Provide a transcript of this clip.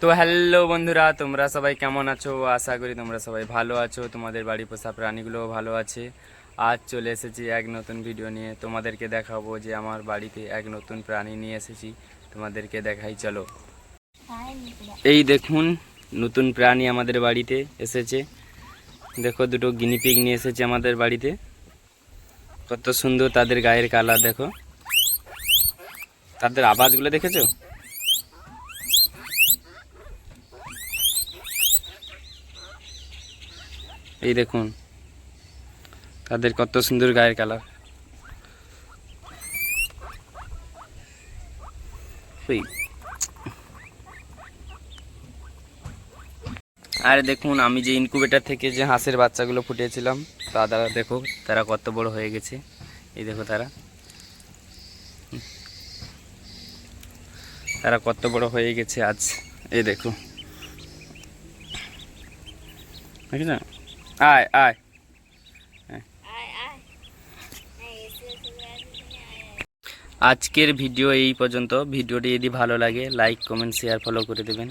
তো হ্যালো বন্ধুরা, তোমরা সবাই কেমন আছো? আশা করি তোমরা সবাই ভালো আছো। তোমাদের বাড়ি পোষা প্রাণীগুলোও ভালো আছে। আজ চলে এসেছি এক নতুন ভিডিও নিয়ে। তোমাদেরকে দেখাবো যে আমার বাড়িতে এক নতুন প্রাণী নিয়ে এসেছি। তোমাদেরকে দেখাই, চলো। এই দেখুন, নতুন প্রাণী আমাদের বাড়িতে এসেছে। দেখো, দুটো গিনিপিগ নিয়ে এসেছে আমাদের বাড়িতে। কত সুন্দর তাদের গায়ের কালার, দেখো। তাদের আওয়াজগুলো দেখেছ? এই দেখুন। তাদের কত সুন্দর গায়ের কালার। আর দেখুন, আমি যে ইনকুবেটার থেকে যে হাঁসের বাচ্চাগুলো ফুটিয়েছিলাম, তারা দেখো, তারা কত বড় হয়ে গেছে। এই দেখো তারা। তারা কত বড় হয়ে গেছে আজ। এই দেখো। দেখেছ আয় আয় আজকের ভিডিও এই পর্যন্ত। ভিডিওটি যদি ভালো লাগে লাইক কমেন্ট শেয়ার ফলো করে দেবেন।